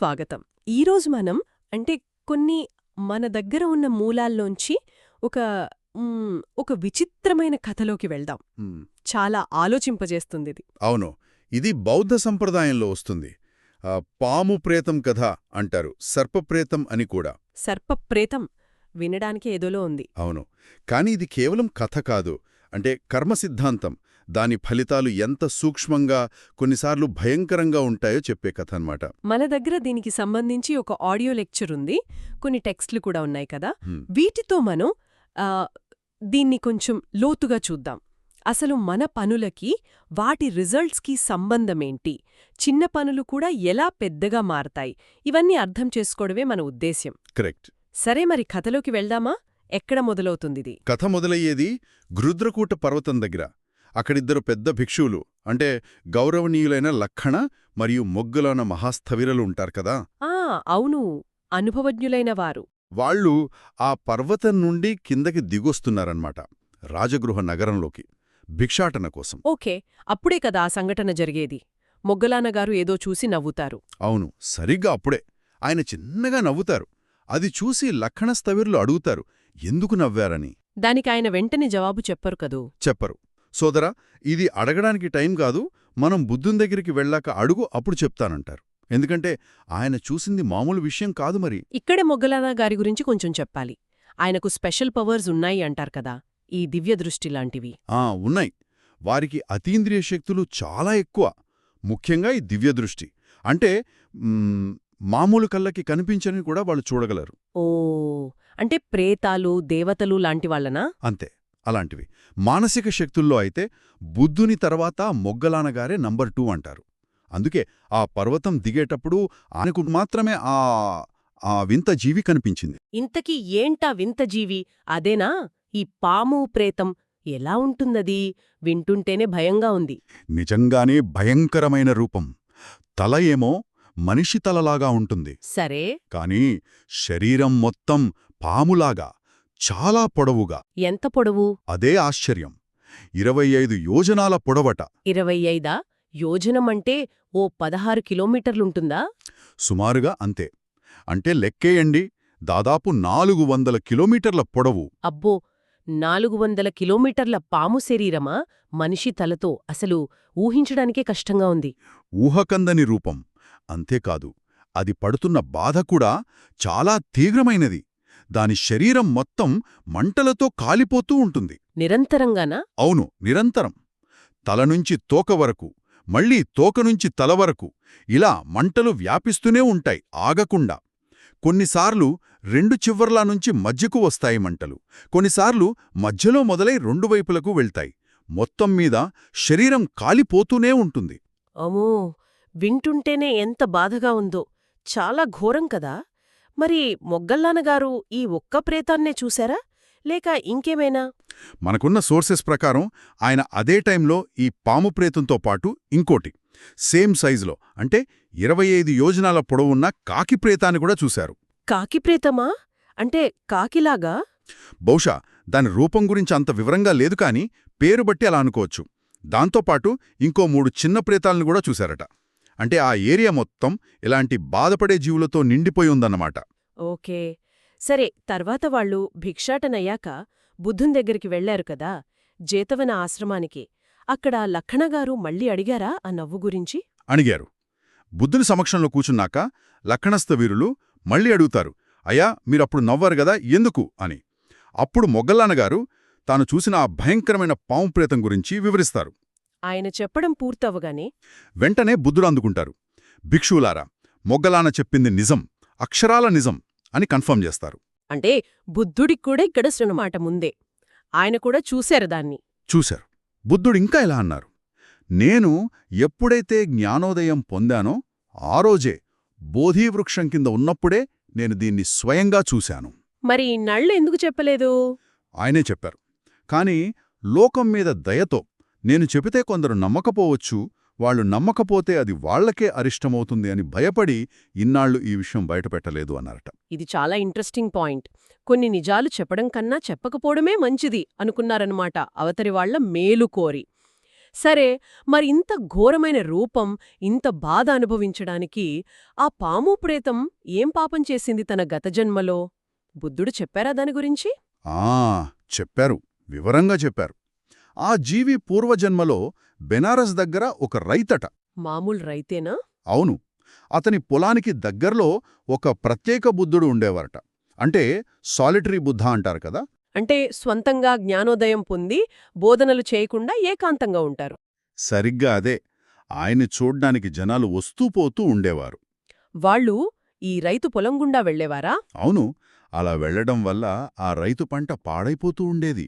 స్వాగతం. ఈరోజు మనం అంటే కొన్ని మన దగ్గర ఉన్న మూలాల్లోంచి ఒక ఒక విచిత్రమైన కథలోకి వెళ్దాం. చాలా ఆలోచింపజేస్తుంది ఇది అవును. ఇది బౌద్ధ సంప్రదాయంలో వస్తుంది. పాము ప్రేతం కథ అంటారు. సర్పప్రేతం అని కూడా. సర్పప్రేతం వినడానికి ఏదోలో ఉంది. అవును. కాని ఇది కేవలం కథ కాదు. అంటే కర్మ సిద్ధాంతం. దాని ఫలితాలు ఎంత సూక్ష్మంగా కొన్నిసార్లు భయంకరంగా ఉంటాయో చెప్పే కథ అన్నమాట మన దగ్గర దీనికి సంబంధించి ఒక ఆడియో లెక్చర్ ఉంది. కొన్ని టెక్స్ట్లు కూడా ఉన్నాయి కదా. వీటితో మనం దీన్ని కొంచెం లోతుగా చూద్దాం. అసలు మన పనులకి వాటి రిజల్ట్స్కి సంబంధమేంటి? చిన్న పనులు కూడా ఎలా పెద్దగా మారతాయి? ఇవన్నీ అర్థం చేసుకోవడమే మన ఉద్దేశ్యం. కరెక్ట్. సరే మరి కథలోకి వెళ్దామా? ఎక్కడ మొదలవుతుందిది? కథ మొదలయ్యేది గృద్రకూట పర్వతం దగ్గర. అక్కడిద్దరు పెద్ద భిక్షువులు అంటే గౌరవనీయులైన లక్షణ మరియు మొగ్గులైన మహాస్థవిరలు ఉంటారు కదా? ఆ అవును. అనుభవజ్ఞులైన వారు. వాళ్ళు ఆ పర్వతం నుండి కిందకి దిగొస్తున్నారన్నమాట రాజగృహ నగరంలోకి భిక్షాటన కోసం. ఓకే అప్పుడే కదా ఆ సంఘటన జరిగేది. మొగ్గలానగారు ఏదో చూసి నవ్వుతారు. అవును సరిగ్గా అప్పుడే. ఆయన చిన్నగా నవ్వుతారు. అది చూసి లక్షణస్థవిరులు అడుగుతారు ఎందుకు నవ్వారని? దానికి ఆయన వెంటనే జవాబు చెప్పరు కదూ. చెప్పరు. సోదరా ఇది అడగడానికి టైం కాదు మనం బుద్ధుని దగ్గరికి వెళ్ళాక అడుగు అప్పుడు చెప్తానంటారు. ఎందుకంటే ఆయన చూసింది మామూలు విషయం కాదు మరి. ఇక్కడే మొగ్గలానా గారి గురించి కొంచెం చెప్పాలి. ఆయనకు స్పెషల్ పవర్స్ ఉన్నాయి అంటారు కదా ఈ దివ్య దృష్టి లాంటివి. ఆ ఉన్నాయి. వారికి అతీంద్రియ శక్తులు చాలా ఎక్కువ. ముఖ్యంగా ఈ దివ్యదృష్టి అంటే మ్, మామూలు కళ్ళకి కనిపించని కూడా వాళ్ళు చూడగలరు. ఓ అంటే ప్రేతాలు దేవతలు లాంటి వాళ్ళనా? అంతే. అలాంటివి. మానసిక శక్తుల్లో అయితే బుద్ధుని తర్వాత మొగ్గలానగారే నంబర్ టూ అంటారు. అందుకే ఆ పర్వతం దిగేటప్పుడు ఆయనకు మాత్రమే ఆ ఆ వింత జీవి కనిపించింది. ఇంతకీ ఏంటా వింత జీవి? అదేనా? ఈ పాము ప్రేతం ఎలా ఉంటుందది? వింటుంటేనే భయంగా ఉంది. నిజంగానే భయంకరమైన రూపం. తల ఏమో మనిషి తలలాగా ఉంటుంది. సరే. కాని శరీరం మొత్తం పాములాగా చాలా పొడవుగా. ఎంత పొడవు? అదే ఆశ్చర్యం. ఇరవై ఐదు యోజనాల పొడవట. ఇరవై ఐదా యోజనమంటే ఓ పదహారు కిలోమీటర్లుంటుందా? సుమారుగా అంతే. అంటే లెక్కేయండి. దాదాపు నాలుగు వందల కిలోమీటర్ల పొడవు. అబ్బో! నాలుగు వందల కిలోమీటర్ల పాము శరీరమా? మనిషి తలతో. అసలు ఊహించడానికే కష్టంగా ఉంది. ఊహకందని రూపం. అంతేకాదు అది పడుతున్న బాధ కూడా చాలా తీవ్రమైనది. దాని శరీరం మొత్తం మంటలతో కాలిపోతూ ఉంటుంది. నిరంతరంగానా? అవును నిరంతరం. తలనుంచి తోక వరకు మళ్ళీ తోకనుంచి తల వరకు ఇలా మంటలు వ్యాపిస్తూనే ఉంటాయి ఆగకుండా. కొన్నిసార్లు రెండు చివర్లా నుంచి మధ్యకు వస్తాయి మంటలు. కొన్నిసార్లు మధ్యలో మొదలై రెండు వైపులకు వెళ్తాయి. మొత్తం మీద శరీరం కాలిపోతూనే ఉంటుంది. అమో వింటుంటేనే ఎంత బాధగా ఉందో. చాలా ఘోరం కదా? మరి మొగ్గల్లానగారు ఈ ఒక్క ప్రేతాన్నే చూశారా? లేక ఇంకేమైనా? మనకున్న సోర్సెస్ ప్రకారం ఆయన అదే టైంలో ఈ పాము ప్రేతంతో పాటు ఇంకోటి సేమ్ సైజులో అంటే ఇరవై ఐదు యోజనాల పొడవున్న కాకి ప్రేతాన్ని కూడా చూశారు. కాకి ప్రేతమా? అంటే కాకిలాగా? బహుశా దాని రూపం గురించి అంత వివరంగా లేదు కాని పేరు బట్టి అలా అనుకోవచ్చు. దాంతోపాటు ఇంకో మూడు చిన్న ప్రేతాలను కూడా చూశారట. అంటే ఆ ఏరియా మొత్తం ఇలాంటి బాధపడే జీవులతో నిండిపోయి ఉందన్నమాట. ఓకే. సరే తర్వాత వాళ్ళు భిక్షాటనయ్యాక బుద్ధున్ దగ్గరికి వెళ్ళారు కదా జేతవన ఆశ్రమానికి. అక్కడ లక్కణగారు మళ్ళీ అడిగారా ఆ నవ్వు గురించి? అడిగారు. బుద్ధుని సమక్షంలో కూచున్నాక లక్షణస్థ వీరులు మళ్ళీ అడుగుతారు అయ్యా మీరప్పుడు నవ్వారు గదా ఎందుకు? అని. అప్పుడు మొగ్గల్లానగారు తాను చూసిన ఆ భయంకరమైన పాము ప్రేతం గురించి వివరిస్తారు. ఆయన చెప్పడం పూర్తవగానే వెంటనే బుద్ధుడు అందుకుంటారు. భిక్షువులారా మొగ్గలాన చెప్పింది నిజం అక్షరాల నిజం అని కన్ఫర్మ్ చేస్తారు. అంటే బుద్ధుడికి కూడా ఇక్కడ మాట ముందే. ఆయన కూడా చూశారు దాన్ని. చూశారు. బుద్ధుడు ఇంకా ఇలా అన్నారు? నేను ఎప్పుడైతే జ్ఞానోదయం పొందానో ఆ రోజే బోధీవృక్షం కింద ఉన్నప్పుడే నేను దీన్ని స్వయంగా చూశాను. మరి నళ్ళు ఎందుకు చెప్పలేదు? ఆయనే చెప్పారు. కాని లోకం మీద దయతో నేను చెబితే కొందరు నమ్మకపోవచ్చు వాళ్ళు నమ్మకపోతే అది వాళ్ళకే అరిష్టమవుతుంది అని భయపడి ఇన్నాళ్ళు ఈ విషయం బయటపెట్టలేదు అన్నారట. ఇది చాలా ఇంట్రెస్టింగ్ పాయింట్. కొన్ని నిజాలు చెప్పడం కన్నా చెప్పకపోవడమే మంచిది అనుకున్నారన్నమాట అవతరి వాళ్ళ మేలు కోరి. సరే మరి ఇంత ఘోరమైన రూపం ఇంత బాధ అనుభవించడానికి ఆ పాము ప్రేతం ఏం పాపం చేసింది తన గత జన్మలో? బుద్ధుడు చెప్పారా దాని గురించి? ఆ చెప్పారు. వివరంగా చెప్పారు. ఆ జీవి పూర్వజన్మలో బెనారస్ దగ్గర ఒక రైతట. మామూలు రైతేనా? అవును. అతని పొలానికి దగ్గర్లో ఒక ప్రత్యేక బుద్ధుడు ఉండేవారట. అంటే సాలిటరీ బుద్ధ అంటారు కదా? అంటే స్వంతంగా జ్ఞానోదయం పొంది బోధనలు చేయకుండా ఏకాంతంగా ఉంటారు. సరిగ్గా అదే. ఆయన్ని చూడ్డానికి జనాలు వస్తూ పోతూ ఉండేవారు. వాళ్ళు ఈ రైతు పొలం గుండా వెళ్ళేవారా అవును. అలా వెళ్ళడం వల్ల ఆ రైతు పంట పాడైపోతూ ఉండేది.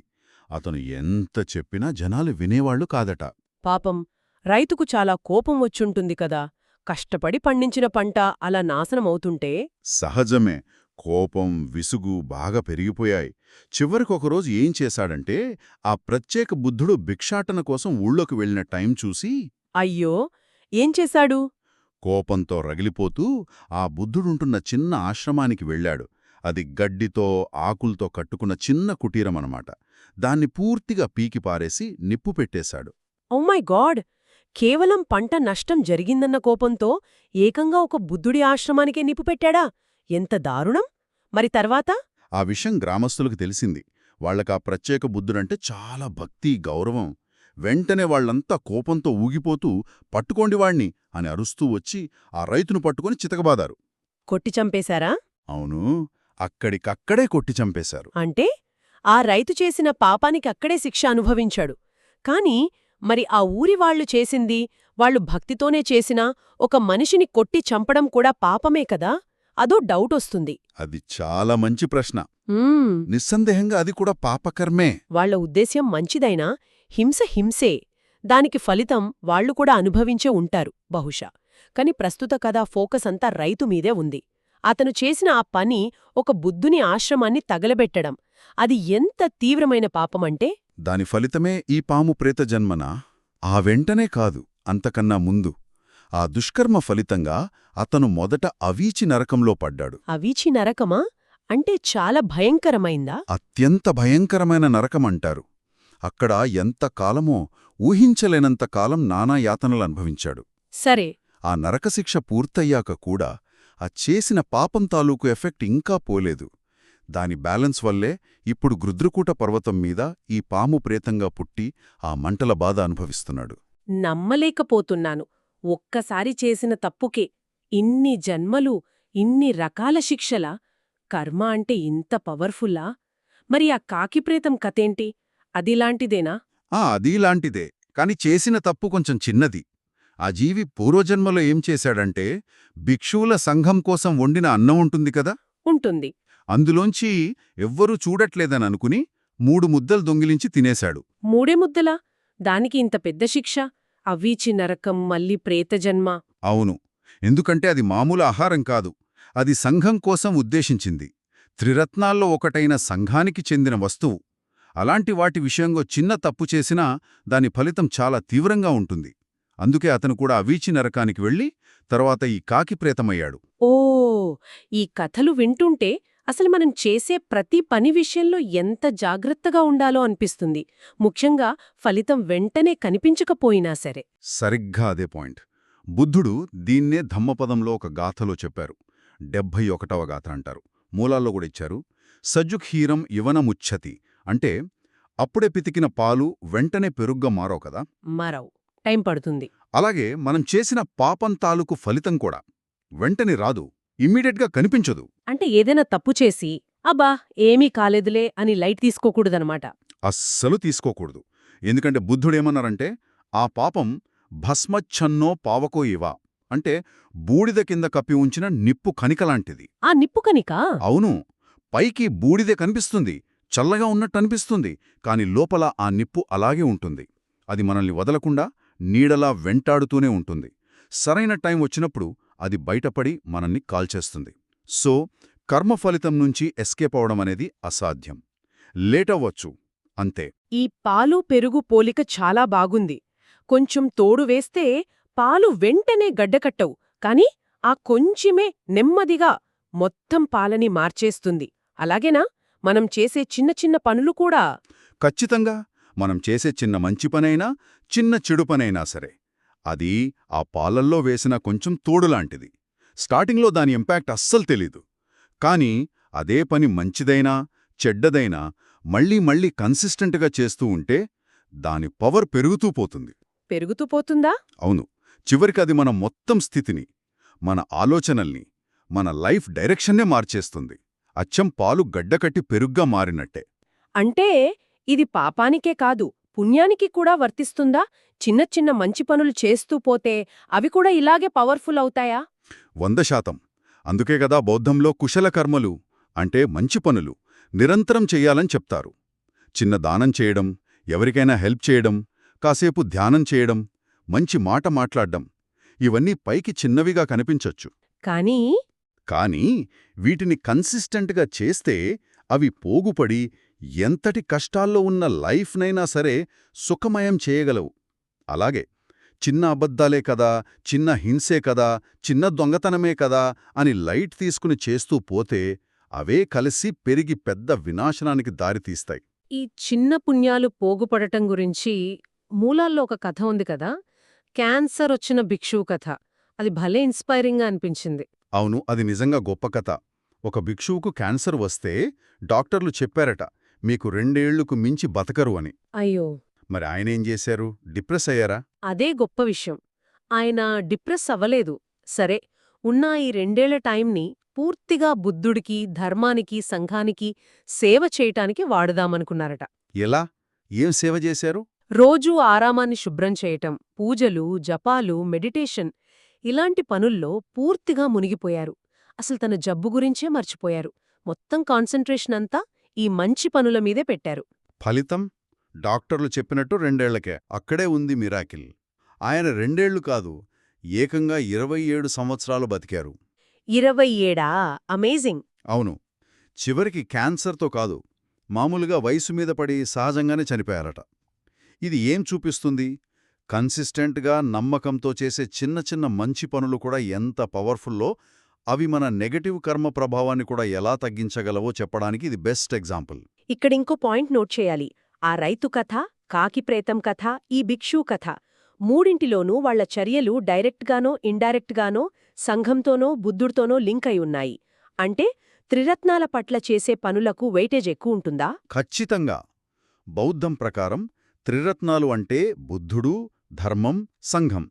అతను ఎంత చెప్పినా జనాలు వినేవాళ్ళు కాదట. పాపం రైతుకు చాలా కోపం వచ్చుంటుంది కదా. కష్టపడి పండించిన పంట అలా నాశనమవుతుంటే సహజమే. కోపం విసుగు బాగా పెరిగిపోయాయి. చివరికొకరోజు ఏం చేశాడంటే ఆ ప్రత్యేక బుద్ధుడు భిక్షాటన కోసం ఊళ్ళోకి వెళ్ళిన టైం చూసి అయ్యో! ఏం చేశాడు? కోపంతో రగిలిపోతూ ఆ బుద్ధుడుంటున్న చిన్న ఆశ్రమానికి వెళ్ళాడు. అది గడ్డితో ఆకులతో కట్టుకున్న చిన్న కుటీరమనమాట. దాన్ని పూర్తిగా పీకి పారేసి నిప్పు పెట్టేశాడు. My god! కేవలం పంట నష్టం జరిగిందన్న కోపంతో ఏకంగా ఒక బుద్ధుడి ఆశ్రమానికే నిప్పు పెట్టాడా? ఎంత దారుణం! మరి తర్వాత? ఆ విషయం గ్రామస్తులకు తెలిసింది. వాళ్ళకా ప్రత్యేక బుద్ధుడంటే చాలా భక్తి గౌరవం. వెంటనే వాళ్ళంతా కోపంతో ఊగిపోతూ పట్టుకోండి వాణ్ణి అని అరుస్తూ వచ్చి ఆ రైతును పట్టుకొని చితకబాదారు. కొట్టి చంపేశారా? అవును. అక్కడికక్కడే కొట్టి చంపేశారు. అంటే ఆ రైతు చేసిన పాపానికి అక్కడే శిక్ష అనుభవించాడు. కాని మరి ఆ ఊరి వాళ్ళు చేసింది వాళ్ళు భక్తితోనే చేసినా ఒక మనిషిని కొట్టి చంపడం కూడా పాపమే కదా? అదో డౌటొస్తుంది అది చాలా మంచి ప్రశ్న. నిస్సందేహంగా అది కూడా పాపకర్మే. వాళ్ళ ఉద్దేశ్యం మంచిదైనా హింస హింసే. దానికి ఫలితం వాళ్ళు కూడా అనుభవించే ఉంటారు బహుశా. కాని ప్రస్తుత కథ ఫోకస్ అంతా రైతు మీదే ఉంది. అతను చేసిన ఆ పని ఒక బుద్ధుని ఆశ్రమాన్ని తగలబెట్టడం. అది ఎంత తీవ్రమైన పాపమంటే? దాని ఫలితమే ఈ పాము ప్రేత జన్మన? ఆ వెంటనే కాదు అంతకన్నా ముందు. ఆ దుష్కర్మ ఫలితంగా అతను మొదట అవీచి నరకంలో పడ్డాడు. అవీచి నరకమా? అంటే చాలా భయంకరమైందా? అత్యంత భయంకరమైన నరకమంటారు. అక్కడ ఎంత కాలమో ఊహించలేనంత కాలం నానా యాతనలు అనుభవించాడు. సరే. ఆ నరకశిక్ష పూర్తయ్యాక కూడా ఆ చేసిన పాపం తాలూకు ఎఫెక్ట్ ఇంకా పోలేదు. దాని బ్యాలెన్స్ వల్లే ఇప్పుడు గృద్రకూట పర్వతం మీద ఈ పాము ప్రేతంగా పుట్టి ఆ మంటల బాధ అనుభవిస్తున్నాడు. నమ్మలేకపోతున్నాను. ఒక్కసారి చేసిన తప్పుకే ఇన్ని జన్మలు ఇన్ని రకాల శిక్షలా కర్మ అంటే ఇంత పవర్ఫుల్లా? మరి ఆ కాకిప్రేతం కథేంటి? అదిలాంటిదేనా? ఆ అదీలాంటిదే. కాని చేసిన తప్పు కొంచెం చిన్నది. ఆ జీవి పూర్వజన్మలో ఏం చేశాడంటే భిక్షువుల సంఘం కోసం వండిన అన్నం ఉంటుంది కదా? ఉంటుంది. అందులోంచి ఎవ్వరూ చూడట్లేదని అనుకుని మూడు ముద్దలు దొంగిలించి తినేశాడు. మూడే ముద్దలా? దానికి ఇంత పెద్ద శిక్ష? అవ్వీచి నరకం మళ్ళీ ప్రేతజన్మ అవును. ఎందుకంటే అది మామూలు ఆహారం కాదు. అది సంఘం కోసం ఉద్దేశించింది. త్రిరత్నాల్లో ఒకటైన సంఘానికి చెందిన వస్తువు. అలాంటి వాటి విషయంలో చిన్న తప్పు చేసినా దాని ఫలితం చాలా తీవ్రంగా ఉంటుంది. అందుకే అతను కూడా అవీచి నరకానికి వెళ్ళి తర్వాత ఈ కాకి ప్రేతమయ్యాడు. ఓ! ఈ కథలు వింటుంటే అసలు మనం చేసే ప్రతి పని విషయంలో ఎంత జాగ్రత్తగా ఉండాలో అనిపిస్తుంది. ముఖ్యంగా ఫలితం వెంటనే కనిపించకపోయినా సరే. సరిగ్గా అదే పాయింట్. బుద్ధుడు దీన్నే ధమ్మపదంలో ఒక గాథలో చెప్పారు. డెబ్భై ఒకటవ గాథ అంటారు. మూలాల్లో కూడా ఇచ్చారు. సజుఖీరం యువనముచ్చతి అంటే అప్పుడే పితికిన పాలు వెంటనే పెరుగ్గా మారో కదా? మరవు. టైం పడుతుంది. అలాగే మనం చేసిన పాపం తాలూకు ఫలితం కూడా వెంటనే రాదు ఇమ్మీడియట్గా కనిపించదు. అంటే ఏదైనా తప్పు చేసి అబ్బా ఏమీ కాలేదులే అని లైట్ తీసుకోకూడదనమాట అస్సలు తీసుకోకూడదు. ఎందుకంటే బుద్ధుడేమన్నారంటే ఆ పాపం భస్మచ్ఛన్నో పావకో ఇవా అంటే బూడిద కింద కప్పి ఉంచిన నిప్పు కనికలాంటిది ఆ నిప్పు కనిక అవును. పైకి బూడిదే కనిపిస్తుంది చల్లగా ఉన్నట్టు అనిపిస్తుంది కాని లోపల ఆ నిప్పు అలాగే ఉంటుంది. అది మనల్ని వదలకుండా నీడలా వెంటాడుతూనే ఉంటుంది. సరైన టైం వచ్చినప్పుడు అది బయటపడి మనల్ని కాల్చేస్తుంది. సో కర్మ ఫలితం నుంచి ఎస్కేప్ అవడం అనేది అసాధ్యం. లేటవ్వచ్చు అంతే. ఈ పాలు పెరుగు పోలిక చాలా బాగుంది. కొంచెం తోడు వేస్తే పాలు వెంటనే గడ్డకట్టవు కాని ఆ కొంచెమే నెమ్మదిగా మొత్తం పాలని మార్చేస్తుంది. అలాగేనా? మనం చేసే చిన్న చిన్న పనులు కూడా ఖచ్చితంగా. మనం చేసే చిన్న మంచి పనైనా చిన్న చెడు పనైనా సరే అది ఆ పాలల్లో వేసిన కొంచెం తోడులాంటిది. స్టార్టింగ్లో దాని ఇంపాక్ట్ అస్సలు తెలీదు. కానీ అదే పని మంచిదైనా చెడ్డదైనా మళ్ళీ మళ్ళీ కన్సిస్టెంట్గా చేస్తూ ఉంటే దాని పవర్ పెరుగుతూ పోతుంది. పెరుగుతూ పోతుందా? అవును. చివరికి అది మన మొత్తం స్థితిని మన ఆలోచనల్ని మన లైఫ్ డైరెక్షన్నే మార్చేస్తుంది. అచ్చం పాలు గడ్డకట్టి పెరుగ్గా మారినట్టే. అంటే ఇది పాపానికే కాదు పుణ్యానికి కూడా వర్తిస్తుందా? చిన్న చిన్న మంచి పనులు చేస్తూ పోతే అవి కూడా ఇలాగే పవర్ఫుల్ అవుతాయా? వంద శాతం. అందుకే కదా బౌద్ధంలో కుశల కర్మలు అంటే మంచి పనులు నిరంతరం చెయ్యాలని చెప్తారు. చిన్న దానం చేయడం ఎవరికైనా హెల్ప్ చేయడం కాసేపు ధ్యానం చేయడం మంచి మాట మాట్లాడ్డం ఇవన్నీ పైకి చిన్నవిగా కనిపించొచ్చు. కానీ కానీ వీటిని కన్సిస్టెంట్గా చేస్తే అవి పోగుపడి ఎంతటి కష్టాల్లో ఉన్న లైఫ్నైనా సరే సుఖమయం చేయగలవు. అలాగే చిన్న అబద్ధాలే కదా చిన్న హింసే కదా చిన్న దొంగతనమే కదా అని లైట్ తీసుకుని చేస్తూ పోతే అవే కలిసి పెరిగి పెద్ద వినాశనానికి దారితీస్తాయి. ఈ చిన్న పుణ్యాలు పోగుపడటం గురించి మూలాల్లో ఒక కథ ఉంది కదా క్యాన్సర్ వచ్చిన భిక్షువు కథ. అది భలే ఇన్స్పైరింగ్గా అనిపించింది. అవును అది నిజంగా గొప్ప కథ. ఒక భిక్షువుకు క్యాన్సర్ వస్తే డాక్టర్లు చెప్పారట మీకు రెండేళ్ళకు మించి బతకరు అని. అయ్యో! మరి ఆయనేం చేశారు? డిప్రెస్ అయ్యారా? అదే గొప్ప విషయం. ఆయన డిప్రెస్ అవ్వలేదు. సరే ఉన్న ఈ రెండేళ్ళ టైంని పూర్తిగా బుద్ధుడికి ధర్మానికి సంఘానికి సేవ చేయటానికి వాడుదామనుకున్నారట. ఎలా? ఏం సేవ చేశారు? రోజూ ఆరామాన్ని శుభ్రం చేయటం పూజలు జపాలు మెడిటేషన్ ఇలాంటి పనుల్లో పూర్తిగా మునిగిపోయారు. అసలు తన జబ్బు గురించే మర్చిపోయారు. మొత్తం కాన్సంట్రేషన్ అంతా ఈ మంచి పనుల మీదే పెట్టారు. ఫలితం డాక్టర్లు చెప్పినట్టు రెండేళ్ళకే. అక్కడే ఉంది మిరాకిల్. ఆయన రెండేళ్ళు కాదు ఏకంగా ఇరవై ఏడు సంవత్సరాలు బతికారు. ఇరవై ఏడా? అమేజింగ్. అవును. చివరికి క్యాన్సర్తో కాదు మామూలుగా వయసు మీద పడి సహజంగానే చనిపోయారట. ఇది ఏం చూపిస్తుంది? కన్సిస్టెంట్గా నమ్మకంతో చేసే చిన్న చిన్న మంచి పనులు కూడా ఎంత పవర్ఫుల్లో అవి మన నెగటివ్ కర్మ ప్రభావాన్ని కూడా ఎలా తగ్గించగలవో చెప్పడానికి ఇది బెస్ట్ ఎగ్జాంపుల్. ఇక్కడింకో పాయింట్ నోట్ చేయాలి. ఆ రైతు కథ కాకి ప్రేతం కథ ఈ భిక్షు కథ మూడింటిలోనూ వాళ్ళ చర్యలు డైరెక్ట్గానో ఇండైరెక్ట్గానో సంఘంతోనో బుద్ధుడితోనో లింక్ అయి ఉన్నాయి. అంటే త్రిరత్నాల పట్ల చేసే పనులకు వెయిటేజ్ ఎక్కువ ఉంటుందా? ఖచ్చితంగా. బౌద్ధం ప్రకారం త్రిరత్నాలు అంటే బుద్ధుడు ధర్మం సంఘం.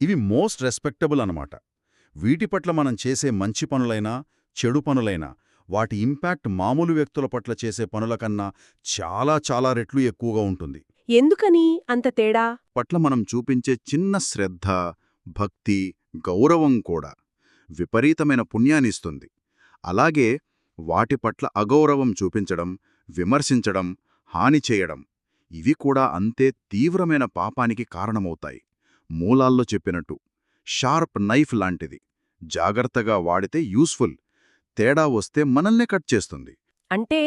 ఇవి మోస్ట్ రెస్పెక్టబుల్ అనమాట వీటి పట్ల మనం చేసే మంచి పనులైనా చెడు పనులైనా వాటి ఇంపాక్ట్ మామూలు వ్యక్తుల పట్ల చేసే పనుల కన్నా చాలా చాలా రెట్లు ఎక్కువగా ఉంటుంది. ఎందుకని అంత తేడా? పట్ల మనం చూపించే చిన్న శ్రద్ధ భక్తి గౌరవం కూడా విపరీతమైన పుణ్యాన్నిస్తుంది అలాగే వాటి పట్ల అగౌరవం చూపించడం విమర్శించడం హాని చేయడం ఇవి కూడా అంతే తీవ్రమైన పాపానికి కారణమవుతాయి. మూలాల్లో చెప్పినట్టు షార్ప్ నైఫ్ లాంటిది. జాగ్రత్తగా వాడితే యూస్ఫుల్. తేడా వస్తే మనల్నే కట్ చేస్తుంది. అంటే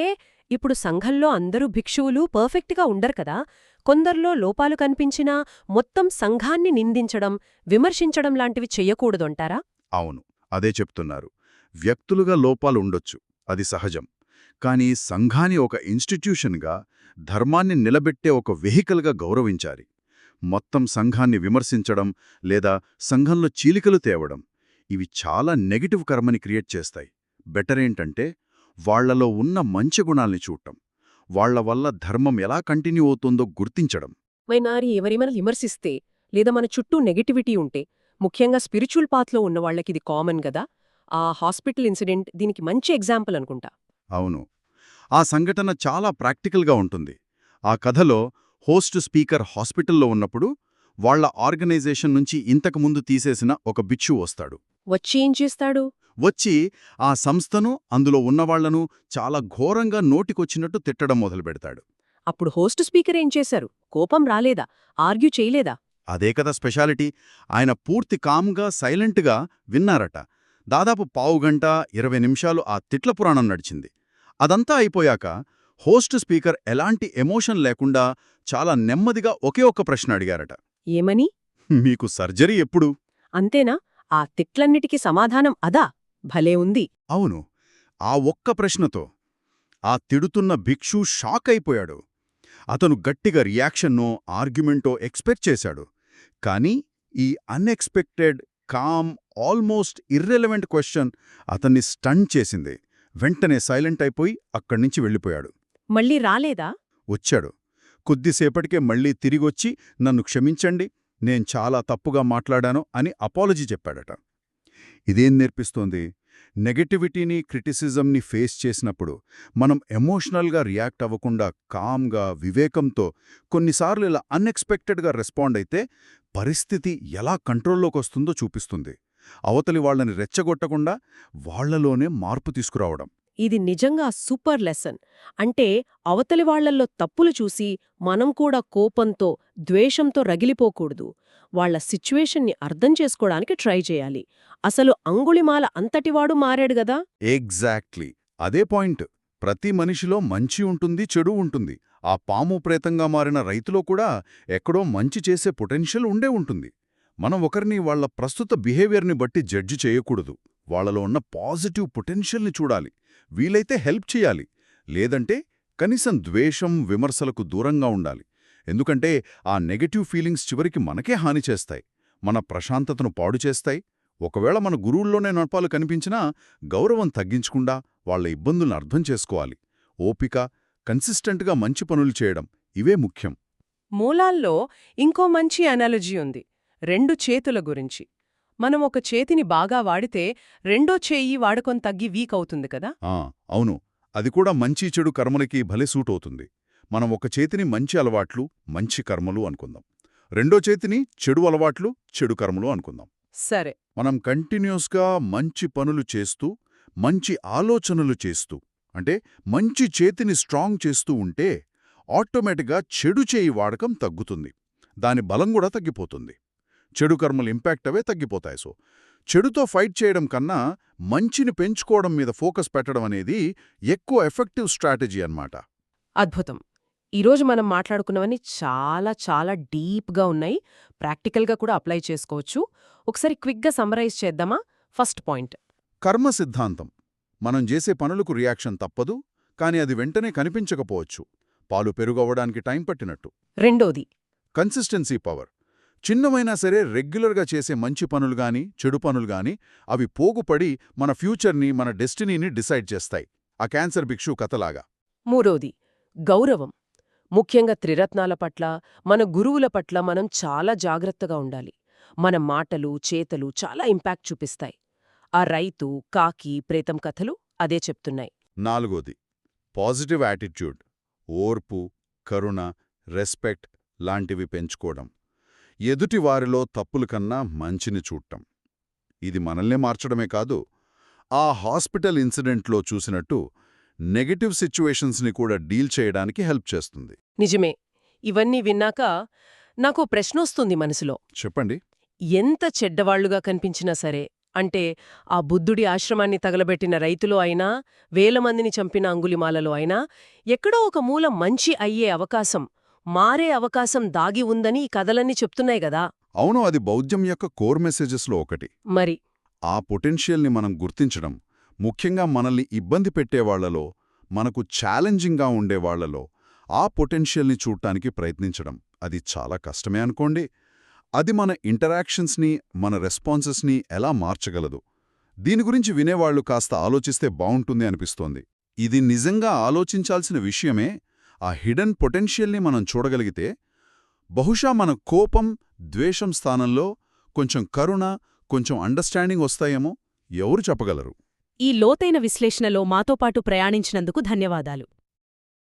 ఇప్పుడు సంఘంలో అందరూ భిక్షువులు పర్ఫెక్ట్గా ఉండరు కదా? కొందరిలో లోపాలు కనిపించినా మొత్తం సంఘాన్ని నిందించడం విమర్శించడం లాంటివి చెయ్యకూడదంటారా? అవును అదే చెప్తున్నారు. వ్యక్తులుగా లోపాలు ఉండొచ్చు అది సహజం. కానీ సంఘాన్ని ఒక ఇన్స్టిట్యూషన్గా ధర్మాన్ని నిలబెట్టే ఒక వెహికల్గా గౌరవించాలి. మొత్తం సంఘాన్ని విమర్శించడం లేదా సంఘంలో చీలికలు తేవడం ఇవి చాలా నెగటివ్ కర్మని క్రియేట్ చేస్తాయి. బెటర్ ఏంటంటే వాళ్ళలో ఉన్న మంచి గుణాల్ని చూడటం. వాళ్ళ వల్ల ధర్మం ఎలా కంటిన్యూ అవుతుందో గుర్తించడం. మైనారి ఎవరిమైనా విమర్శిస్తే లేదా మన చుట్టూ నెగటివిటీ ఉంటే ముఖ్యంగా స్పిరిచువల్ పాత్లో ఉన్న వాళ్ళకిది కామన్ గదా ఆ హాస్పిటల్ ఇన్సిడెంట్ దీనికి మంచి ఎగ్జాంపుల్ అనుకుంటా. అవును. ఆ సంఘటన చాలా ప్రాక్టికల్గా ఉంటుంది. ఆ కథలో హోస్ట్ స్పీకర్ హాస్పిటల్లో ఉన్నప్పుడు వాళ్ళ ఆర్గనైజేషన్ నుంచి ఇంతకుముందు తీసేసిన ఒక బిచ్చు వస్తాడు వచ్చి ఏం చేస్తాడు? వచ్చి ఆ సంస్థను అందులో ఉన్నవాళ్ళను చాలా ఘోరంగా నోటికొచ్చినట్టు తిట్టడం మొదలుపెడతాడు అప్పుడు హోస్ట్ స్పీకర్ ఏం చేశారు? కోపం రాలేదా? ఆర్గ్యూ చేయలేదా? అదే కదా స్పెషాలిటీ. ఆయన పూర్తి కామ్గా సైలెంట్గా విన్నారట. దాదాపు పావుగంట ఇరవై నిమిషాలు ఆ తిట్ల పురాణం నడిచింది. అదంతా అయిపోయాక హోస్ట్ స్పీకర్ ఎలాంటి ఎమోషన్ లేకుండా చాలా నెమ్మదిగా ఒకే ఒక్క ప్రశ్న అడిగారట. ఏమని? మీకు సర్జరీ ఎప్పుడు? అంతేనా? ఆ తిట్లన్నిటికీ సమాధానం అదా? భలే ఉంది. అవును. ఆ ఒక్క ప్రశ్నతో ఆ తిడుతున్న భిక్షు షాక్ అయిపోయాడు అతను గట్టిగా రియాక్షన్నో ఆర్గ్యుమెంటో ఎక్స్పెక్ట్ చేశాడు. కానీ ఈ unexpected calm almost irrelevant question అతన్ని స్టన్ చేసింది. వెంటనే సైలెంట్ అయిపోయి అక్కడ్నుంచి వెళ్ళిపోయాడు. మళ్ళీ రాలేదా? వచ్చాడు. కొద్దిసేపటికే మళ్ళీ తిరిగొచ్చి నన్ను క్షమించండి నేను చాలా తప్పుగా మాట్లాడాను అని అపాలజీ చెప్పాడట. ఇదేం నేర్పిస్తోంది? నెగటివిటీని క్రిటిసిజంని ఫేస్ చేసినప్పుడు మనం ఎమోషనల్గా రియాక్ట్ అవ్వకుండా కామ్గా వివేకంతో కొన్నిసార్లు ఇలా అన్ఎక్స్పెక్టెడ్గా రెస్పాండ్ అయితే పరిస్థితి ఎలా కంట్రోల్లోకి వస్తుందో చూపిస్తుంది. అవతలి వాళ్ళని రెచ్చగొట్టకుండా వాళ్ళలోనే మార్పు తీసుకురావడం. ఇది నిజంగా సూపర్ లెసన్. అంటే అవతలి వాళ్ళల్లో తప్పులు చూసి మనం కూడా కోపంతో ద్వేషంతో రగిలిపోకూడదు. వాళ్ళ సిచ్యువేషన్ని అర్థం చేసుకోవడానికి ట్రై చేయాలి. అసలు అంగుళిమాల అంతటివాడు మారాడు గదా ఎగ్జాక్ట్లీ. అదే పాయింట్. ప్రతి మనిషిలో మంచి ఉంటుంది చెడు ఉంటుంది. ఆ పాము ప్రేతంగా మారిన రైతులో కూడా ఎక్కడో మంచి చేసే పొటెన్షియల్ ఉండే ఉంటుంది. మనం ఒకరిని వాళ్ళ ప్రస్తుత బిహేవియర్ని బట్టి జడ్జి చేయకూడదు. వాళ్ళలో ఉన్న పాజిటివ్ పొటెన్షియల్ని చూడాలి. వీలైతే హెల్ప్ చేయాలి. లేదంటే కనీసం ద్వేషం విమర్శలకు దూరంగా ఉండాలి. ఎందుకంటే ఆ నెగటివ్ ఫీలింగ్స్ చివరికి మనకే హాని చేస్తాయి. మన ప్రశాంతతను పాడు చేస్తాయి. ఒకవేళ మన గురువుల్లోనే నడపాలు కనిపించినా గౌరవం తగ్గించకుండా వాళ్ళ ఇబ్బందులను అర్థం చేసుకోవాలి. ఓపిక కన్సిస్టెంట్గా మంచి పనులు చేయడం ఇవే ముఖ్యం. మూలాల్లో ఇంకో మంచి అనాలజీ ఉంది. రెండు చేతుల గురించి. మనం ఒక చేతిని బాగా వాడితే రెండో చేయి వాడకం తగ్గి వీక్ అవుతుంది కదా? ఆ అవును. అది కూడా మంచి చెడు కర్మలకి భలే సూట్ అవుతుంది మనం ఒక చేతిని మంచి అలవాట్లు మంచి కర్మలు అనుకుందాం. రెండో చేతిని చెడు అలవాట్లు చెడు కర్మలు అనుకుందాం. సరే. మనం కంటిన్యూస్గా మంచి పనులు చేస్తూ మంచి ఆలోచనలు చేస్తూ అంటే మంచి చేతిని స్ట్రాంగ్ చేస్తూ ఉంటే ఆటోమేటిక్గా చెడు చేయి వాడకం తగ్గుతుంది. దాని బలం కూడా తగ్గిపోతుంది. చెడు కర్మలు ఇంపాక్ట్ అవే తగ్గిపోతాయి. సో చెడుతో ఫైట్ చేయడం కన్నా మంచిని పెంచుకోవడం మీద ఫోకస్ పెట్టడం అనేది ఎక్కువ ఎఫెక్టివ్ స్ట్రాటజీ అన్నమాట. అద్భుతం. ఈరోజు మనం మాట్లాడుకున్నవన్నీ చాలా చాలా డీప్గా ఉన్నాయి. ప్రాక్టికల్గా కూడా అప్లై చేసుకోవచ్చు. ఒకసారి క్విక్గా సమ్మరైజ్ చేద్దామా? First point. కర్మ సిద్ధాంతం. మనం చేసే పనులకు రియాక్షన్ తప్పదు కానీ అది వెంటనే కనిపించకపోవచ్చు. పాలు పెరుగవ్వడానికి టైం పట్టినట్టు. రెండోది. కన్సిస్టెన్సీ పవర్ చిన్నవైనా సరే రెగ్యులర్గా చేసే మంచి పనులు గాని చెడు పనులు గాని అవి పోగుపడి మన ఫ్యూచర్ని మన డెస్టినీని డిసైడ్ చేస్తాయి. ఆ క్యాన్సర్ భిక్షు కథలాగా. మూడోది గౌరవం. ముఖ్యంగా త్రిరత్నాల పట్ల మన గురువుల పట్ల మనం చాలా జాగ్రత్తగా ఉండాలి. మన మాటలు చేతలు చాలా ఇంపాక్ట్ చూపిస్తాయి. ఆ రైతు కాకి ప్రేతం కథలు అదే చెప్తున్నాయి. నాలుగోది పాజిటివ్ యాటిట్యూడ్. ఓర్పు కరుణ రెస్పెక్ట్ లాంటివి పెంచుకోవడం. ఎదుటివారిలో తప్పుల కన్నా మంచిని చూడటం. ఇది మనల్నే మార్చడమే కాదు ఆ హాస్పిటల్ ఇన్సిడెంట్లో చూసినట్టు నెగటివ్ సిచ్యువేషన్స్ని కూడా డీల్ చేయడానికి హెల్ప్ చేస్తుంది. నిజమే. ఇవన్నీ విన్నాక నాకు ప్రశ్నొస్తుంది మనసులో. చెప్పండి. ఎంత చెడ్డవాళ్ళుగా కనిపించినా సరే అంటే ఆ బుద్ధుడి ఆశ్రమాన్ని తగలబెట్టిన రైతులో అయినా వేల మందిని చంపిన అంగులిమాలలో అయినా ఎక్కడో ఒక మూల మంచి అయ్యే అవకాశం మారే అవకాశం దాగి ఉందని ఈ కథలన్నీ చెప్తున్నాయి గదా అవును అది బౌద్ధం యొక్క కోర్ మెసేజెస్లో ఒకటి. మరి? ఆ పొటెన్షియల్ని మనం గుర్తించడం ముఖ్యంగా మనల్ని ఇబ్బంది పెట్టేవాళ్ళలో మనకు ఛాలెంజింగ్గా ఉండేవాళ్ళలో ఆ పొటెన్షియల్ని చూడటానికి ప్రయత్నించడం. అది చాలా కష్టమే అనుకోండి. అది మన ఇంటరాక్షన్స్ని మన రెస్పాన్సెస్ని ఎలా మార్చగలదు? దీని గురించి వినేవాళ్ళు కాస్త ఆలోచిస్తే బావుంటుంది అనిపిస్తోంది. ఇది నిజంగా ఆలోచించాల్సిన విషయమే ఆ హిడెన్ పొటెన్షియల్ని మనం చూడగలిగితే బహుశా మన కోపం ద్వేషం స్థానంలో కొంచెం కరుణ కొంచెం అండర్స్టాండింగ్ వస్తాయేమో ఎవరు చెప్పగలరు? ఈ లోతైన విశ్లేషణలో మాతో పాటు ప్రయాణించినందుకు ధన్యవాదాలు.